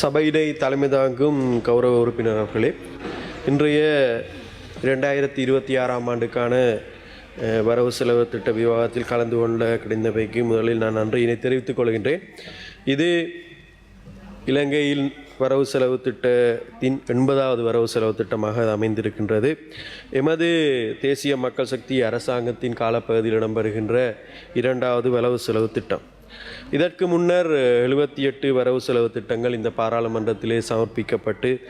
சபையினை தலைமை தாங்கும் கௌரவ உறுப்பினர் அவர்களே இன்றைய இரண்டாயிரத்தி இருபத்தி ஆறாம் ஆண்டுக்கான வரவு செலவு திட்ட விவாதத்தில் கலந்து கொள்ள கிடைந்தவைக்கு முதலில் நான் நன்றியினை தெரிவித்துக் கொள்கின்றேன். இது இலங்கையில் வரவு செலவு திட்டத்தின் எண்பதாவது வரவு செலவு திட்டமாக அது அமைந்திருக்கின்றது. எமது தேசிய மக்கள் சக்தி அரசாங்கத்தின் காலப்பகுதியில் இடம்பெறுகின்ற இரண்டாவது வரவு செலவு திட்டம். இதற்கு முன்னர் எழுபத்தி எட்டு வரவு செலவு திட்டங்கள் இந்த பாராளுமன்றத்திலே சமர்ப்பிக்கப்பட்டு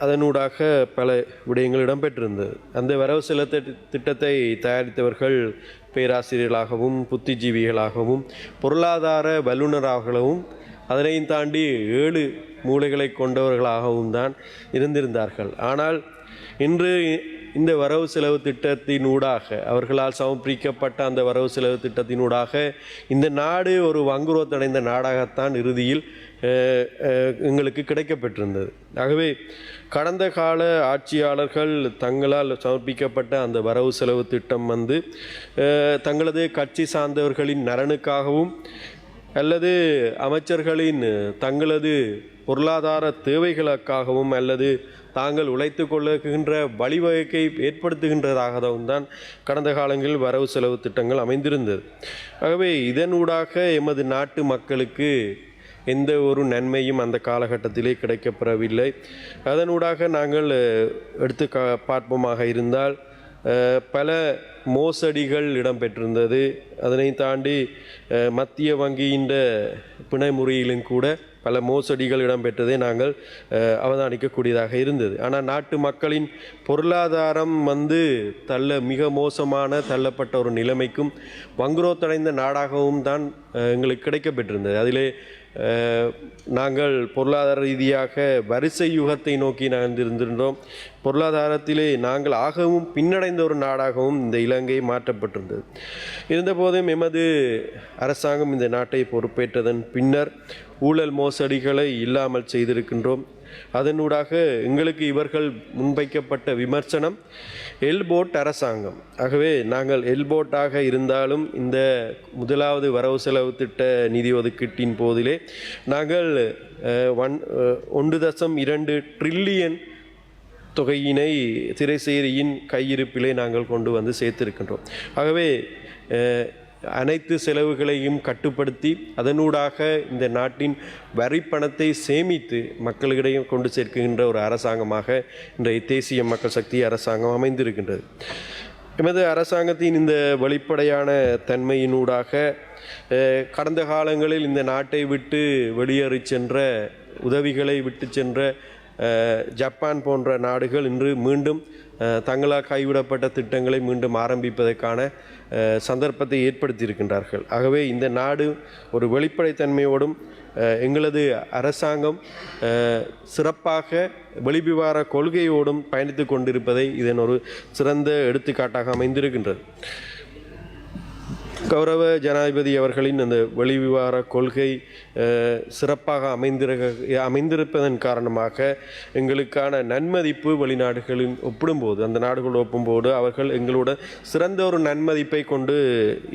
அதனூடாக பல விடயங்கள் இடம்பெற்றிருந்தது. அந்த வரவு செலவு திட்ட- திட்டத்தை தயாரித்தவர்கள் பேராசிரியர்களாகவும் புத்திஜீவிகளாகவும் பொருளாதார வல்லுநராகவும் அதனையும் தாண்டி ஏழு மூளைகளை கொண்டவர்களாகவும் தான் இருந்திருந்தார்கள். ஆனால் இன்று இந்த வரவு செலவு திட்டத்தினூடாக அவர்களால் சமர்ப்பிக்கப்பட்ட அந்த வரவு செலவு திட்டத்தினூடாக இந்த நாடு ஒரு வங்குரோத்தடைந்த நாடாகத்தான் இறுதியில் எங்களுக்கு கிடைக்கப்பெற்றிருந்தது ஆகவே கடந்த கால ஆட்சியாளர்கள் தங்களால் சமர்ப்பிக்கப்பட்ட அந்த வரவு செலவு திட்டம் வந்து தங்களது கட்சி சார்ந்தவர்களின் நலனுக்காகவும் அல்லது அமைச்சர்களின் தங்களது பொருளாதார தேவைகளுக்காகவும் அல்லது தாங்கள் உழைத்து கொள்ளுகின்ற வழிவகையை ஏற்படுத்துகின்றதாகவும் தான் கடந்த காலங்களில் வரவு செலவு திட்டங்கள் அமைந்திருந்தது. ஆகவே இதனூடாக எமது நாட்டு மக்களுக்கு எந்த ஒரு நன்மையும் அந்த காலகட்டத்திலே கிடைக்கப்பெறவில்லை. அதனூடாக நாங்கள் எடுத்து கா பார்ப்போமாக இருந்தால் பல மோசடிகள் இடம்பெற்றிருந்தது. அதனை தாண்டி மத்திய வங்கியின் பிணை முறையிலும் கூட பல மோசடிகள் இடம்பெற்றதை நாங்கள் அவதானிக்கக்கூடியதாக இருந்தது. ஆனால் நாட்டு மக்களின் பொருளாதாரம் வந்து தள்ள மிக மோசமான தள்ளப்பட்ட ஒரு நிலைமைக்கும் வங்குரோத்தடைந்த நாடாகவும் தான் எங்களுக்கு கிடைக்கப்பெற்றிருந்தது. அதிலே நாங்கள் பொருளாதார ரீதியாக வரிசை யுகத்தை நோக்கி நகர்ந்திருந்திருந்தோம். பொருளாதாரத்திலே நாங்கள் ஆகவும் பின்னடைந்த ஒரு நாடாகவும் இந்த இலங்கை மாற்றப்பட்டிருந்தது. இருந்தபோதும் எமது அரசாங்கம் இந்த நாட்டை பொறுப்பேற்றதன் பின்னர் ஊழல் மோசடிகளை இல்லாமல் செய்திருக்கின்றோம். அதனூடாக எங்களுக்கு இவர்கள் முன்வைக்கப்பட்ட விமர்சனம் எல்போட் அரசாங்கம். ஆகவே நாங்கள் எல்போட்டாக இருந்தாலும் இந்த முதலாவது வரவு செலவு திட்ட நிதி ஒதுக்கீட்டின் போதிலே நாங்கள் ஒன் ஒன்று தசம் இரண்டு ட்ரில்லியன் தொகையினை திரைசேரியின் கையிருப்பிலே நாங்கள் கொண்டு வந்து சேர்த்திருக்கின்றோம். ஆகவே அனைத்து செலவுகளையும் கட்டுப்படுத்தி அதனூடாக இந்த நாட்டின் வரி பணத்தை சேமித்து மக்களிடையே கொண்டு சேர்க்கின்ற ஒரு அரசாங்கமாக இன்றைய தேசிய மக்கள் சக்தி அரசாங்கம் அமைந்திருக்கின்றது. எமது அரசாங்கத்தின் இந்த வெளிப்படையான தன்மையினூடாக கடந்த காலங்களில் இந்த நாட்டை விட்டு வெளியேறி சென்ற உதவிகளை விட்டு சென்ற ஜப்பான் போன்ற நாடுகள் இன்று மீண்டும் தங்களால் கைவிடப்பட்ட திட்டங்களை மீண்டும் ஆரம்பிப்பதற்கான சந்தர்ப்பத்தை ஏற்படுத்தியிருக்கின்றார்கள். ஆகவே இந்த நாடு ஒரு வெளிப்படைத்தன்மையோடும் எங்களது அரசாங்கம் சிறப்பாக வெளிவிவார கொள்கையோடும் பயணித்து கொண்டிருப்பதை இதன் ஒரு சிறந்த எடுத்துக்காட்டாக அமைந்திருக்கின்றது. கௌரவ ஜனாதிபதி அவர்களின் அந்த வெளிவிவார கொள்கை சிறப்பாக அமைந்திருக்க அமைந்திருப்பதன் காரணமாக எங்களுக்கான நன்மதிப்பு வெளிநாடுகளின் ஒப்பிடும்போது அந்த நாடுகளோடு ஒப்பும்போது அவர்கள் எங்களோட சிறந்த ஒரு நன்மதிப்பை கொண்டு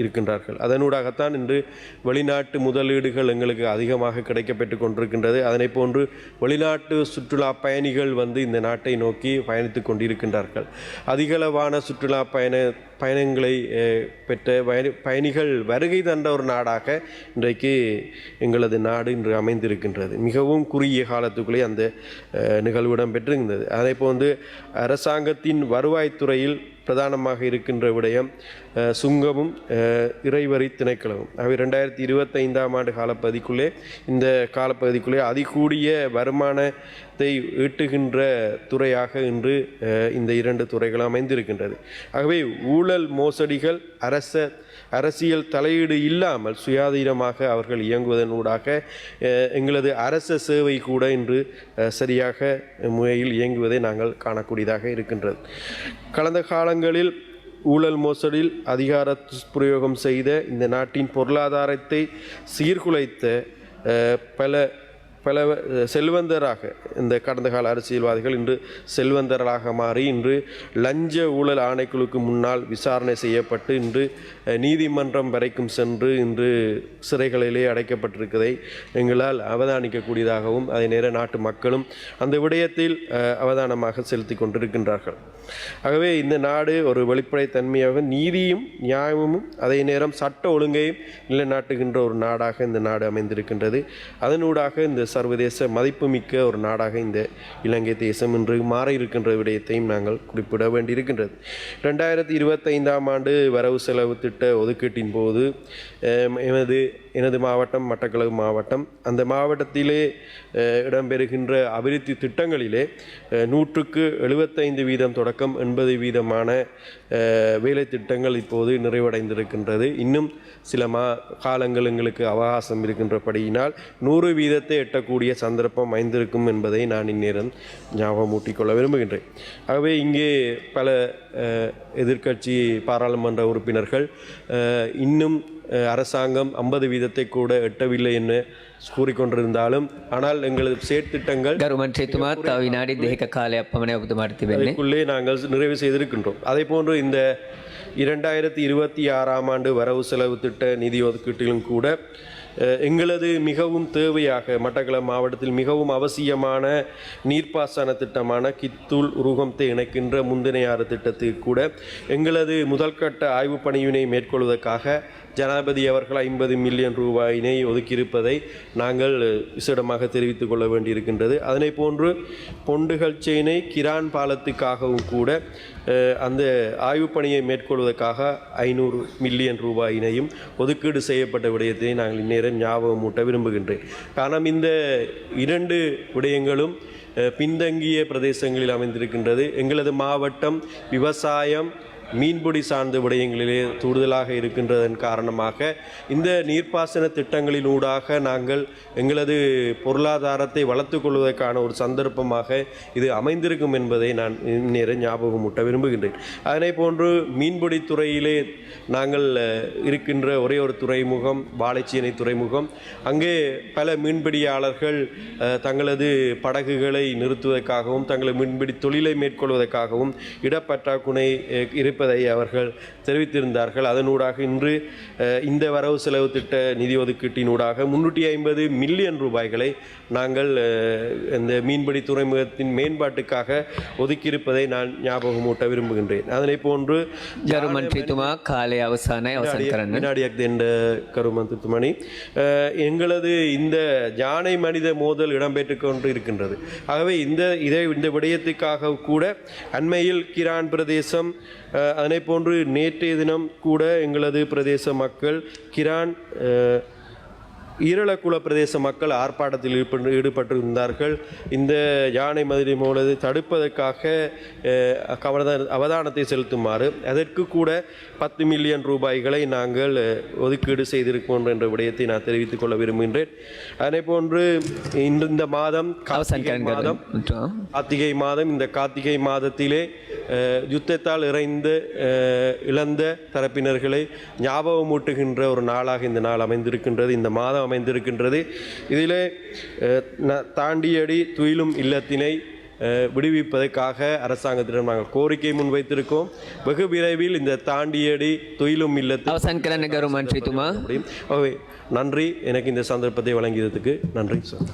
இருக்கின்றார்கள். அதனூடாகத்தான் இன்று வெளிநாட்டு முதலீடுகள் எங்களுக்கு அதிகமாக கிடைக்கப்பெற்று கொண்டிருக்கின்றது. அதனை போன்று வெளிநாட்டு சுற்றுலா பயணிகள் வந்து இந்த நாட்டை நோக்கி பயணித்துக் கொண்டிருக்கின்றார்கள். அதிகளவான சுற்றுலா பயண பயணங்களை பெற்ற பயணி பயணிகள் வருகை தந்த ஒரு நாடாக இன்றைக்கு எங்களது நாடு இன்று அமைந்திருக்கின்றது. மிகவும் குறுகிய காலத்துக்குள்ளே அந்த நிகழ்வு இடம்பெற்றிருந்தது. அதே போன்று அரசாங்கத்தின் வருவாய்த்துறையில் பிரதானமாக இருக்கின்ற விடயம் சுங்கமும் இறைவரி திணைக்களமும். அவை ரெண்டாயிரத்தி இருபத்தைந்தாம் ஆண்டு காலப்பகுதிக்குள்ளே இந்த காலப்பகுதிக்குள்ளே அதிகூடிய வருமானத்தை ஈட்டுகின்ற துறையாக இன்று இந்த இரண்டு துறைகள் அமைந்திருக்கின்றது. ஆகவே ஊழல் மோசடிகள் அரச அரசியல் தலையீடு இல்லாமல் சுயாதீனமாக அவர்கள் இயங்குவதனூடாக எங்களது அரச சேவை கூட இன்று சரியாக முறையில் இயங்குவதை நாங்கள் காணக்கூடியதாக இருக்கின்றது. கடந்த காலங்களில் ஊழல் மோசடியில் அதிகார துஷ்பிரயோகம் செய்த இந்த நாட்டின் பொருளாதாரத்தை சீர்குலைத்த பல பல செல்வந்தராக இந்த கடந்த கால அரசியல்வாதிகள் இன்று செல்வந்தர்களாக மாறி இன்று லஞ்ச ஊழல் ஆணைக்குழுக்கு முன்னால் விசாரணை செய்யப்பட்டு இன்று நீதிமன்றம் வரைக்கும் சென்று இன்று சிறைகளிலே அடைக்கப்பட்டிருப்பதை எங்களால் அவதானிக்கக்கூடியதாகவும் அதே நேர நாட்டு மக்களும் அந்த விடயத்தில் அவதானமாக செலுத்தி கொண்டிருக்கின்றார்கள். ஆகவே இந்த நாடு ஒரு வெளிப்படைத்தன்மையாக நீதியும் நியாயமும் அதே நேரம் சட்ட ஒழுங்கையும் நிலைநாட்டுகின்ற ஒரு நாடாக இந்த நாடு அமைந்திருக்கின்றது. அதனூடாக இந்த சர்வதேச மதிப்புமிக்க ஒரு நாடாக இந்த இலங்கை தேசம் இன்று மாற இருக்கின்ற விடயத்தையும் நாங்கள் குறிப்பிட வேண்டியிருக்கின்றது. ரெண்டாயிரத்தி இருபத்தைந்தாம் ஆண்டு வரவு செலவு திட்ட ஒதுக்கீட்டின் போது எமது எனது மாவட்டம் மட்டக்களவு மாவட்டம். அந்த மாவட்டத்திலே இடம்பெறுகின்ற அபிவிருத்தி திட்டங்களிலே நூற்றுக்கு எழுபத்தைந்து வீதம் தொடக்கம் எண்பது வீதமான வேலை திட்டங்கள் இப்போது நிறைவடைந்திருக்கின்றது. இன்னும் சில மா காலங்கள் எங்களுக்கு அவகாசம் இருக்கின்றபடியினால் நூறு வீதத்தை எட்டக்கூடிய சந்தர்ப்பம் அமைந்திருக்கும் என்பதை நான் இந்நேரம் ஞாபகம் ஊட்டிக்கொள்ள விரும்புகின்றேன். ஆகவே இங்கே பல எதிர்க்கட்சி பாராளுமன்ற உறுப்பினர்கள் இன்னும் அரசாங்கம் ஐம்பது வீதத்தை கூட எட்டவில்லை என்று கூறிக்கொண்டிருந்தாலும் ஆனால் எங்களது செயற்திட்டங்கள் வினாடி தேக காலை அப்பமனை அதுக்குள்ளே நாங்கள் நிறைவு செய்திருக்கின்றோம். அதே போன்று இந்த இரண்டாயிரத்தி இருபத்தி ஆறாம் ஆண்டு வரவு செலவு திட்ட நிதி ஒதுக்கீட்டிலும் கூட எங்களது மிகவும் தேவையாக மட்டக்களம் மாவட்டத்தில் மிகவும் அவசியமான நீர்ப்பாசன திட்டமான கித்தூல் உருகம்த்தை இணைக்கின்ற முந்தினையாறு திட்டத்துக்கு கூட எங்களது முதல்கட்ட ஆய்வுப் பணியினை மேற்கொள்வதற்காக ஜனாதிபதி அவர்கள் ஐம்பது மில்லியன் ரூபாயினை ஒதுக்கியிருப்பதை நாங்கள் விசேடமாக தெரிவித்துக் கொள்ள வேண்டியிருக்கின்றது. அதனை போன்று பொண்டுகள் செயினை கிரான் பாலத்துக்காகவும் கூட அந்த ஆய்வுப் பணியை மேற்கொள்வதற்காக ஐநூறு மில்லியன் ரூபாயினையும் ஒதுக்கீடு செய்யப்பட்ட விடயத்தை நாங்கள் இந்நேரம் ஞாபகம் மூட்ட விரும்புகின்றேன். காரணம் இந்த இரண்டு விடயங்களும் பின்தங்கிய பிரதேசங்களில் அமைந்திருக்கின்றது. எங்களது மாவட்டம் விவசாயம் மீன்பிடி சார்ந்த விடயங்களிலே கூடுதலாக இருக்கின்றதன் காரணமாக இந்த நீர்ப்பாசன திட்டங்களினூடாக நாங்கள் எங்களது பொருளாதாரத்தை வளர்த்துக் கொள்வதற்கான ஒரு சந்தர்ப்பமாக இது அமைந்திருக்கும் என்பதை நான் இந்நேரம் ஞாபகமூட்ட விரும்புகின்றேன். அதனை போன்று மீன்பிடி துறையிலே நாங்கள் இருக்கின்ற ஒரே ஒரு துறைமுகம் வாழைச்சீனை துறைமுகம். அங்கே பல மீன்பிடியாளர்கள் தங்களது படகுகளை நிறுத்துவதற்காகவும் தங்களது மீன்பிடி தொழிலை மேற்கொள்வதற்காகவும் இடப்பற்றாக்குறை இரு இருப்பதை அவர்கள் தெரிவித்திருந்தார்கள். அதனூடாக இன்று இந்த வரவு செலவு திட்ட நிதி ஒதுக்கீட்டினூடாக முன்னூற்றி ஐம்பது மில்லியன் ரூபாய்களை நாங்கள் இந்த மீன்பிடி துறைமுகத்தின் மேம்பாட்டுக்காக ஒதுக்கியிருப்பதை நான் ஞாபகமூட்ட விரும்புகின்றேன். அதனை போன்று காலை அவசான வினாடி என்ற கருமந்தித்துமணி எங்களது இந்த ஜானை மனித மோதல் இடம்பெற்று கொண்டு இருக்கின்றது. ஆகவே இந்த இதை இந்த விடயத்துக்காக கூட அண்மையில் கிரான் பிரதேசம் அதனை போன்று நேற்றைய தினம் கூட எங்களது பிரதேச மக்கள் கிரான் ஈரலக்குள பிரதேச மக்கள் ஆர்ப்பாட்டத்தில் ஈடுபட்டிருந்தார்கள். இந்த யானை மதுரை மூலது தடுப்பதற்காக அவதானத்தை செலுத்துமாறு அதற்கு கூட பத்து மில்லியன் ரூபாய்களை நாங்கள் ஒதுக்கீடு செய்திருக்கோம் என்ற விடயத்தை நான் தெரிவித்துக் கொள்ள விரும்புகின்றேன். அதே போன்று இந்த மாதம் மாதம் கார்த்திகை மாதம் இந்த கார்த்திகை மாதத்திலே யுத்தத்தால் இறைந்து இழந்த தரப்பினர்களை ஞாபகமூட்டுகின்ற ஒரு நாளாக இந்த நாள் அமைந்திருக்கின்றது. இந்த மாதம் அமைந்திருக்கின்றது. இதிலே தாண்டியடி துயிலும் இல்லத்தினை விடுவிப்பதற்காக அரசாங்கத்திடம் நாங்கள் கோரிக்கை முன்வைத்திருக்கோம். வெகு விரைவில் இந்த தாண்டியடி துயிலும் இல்லத்தில் நன்றி. எனக்கு இந்த சந்தர்ப்பத்தை வழங்கியதுக்கு நன்றி சார்.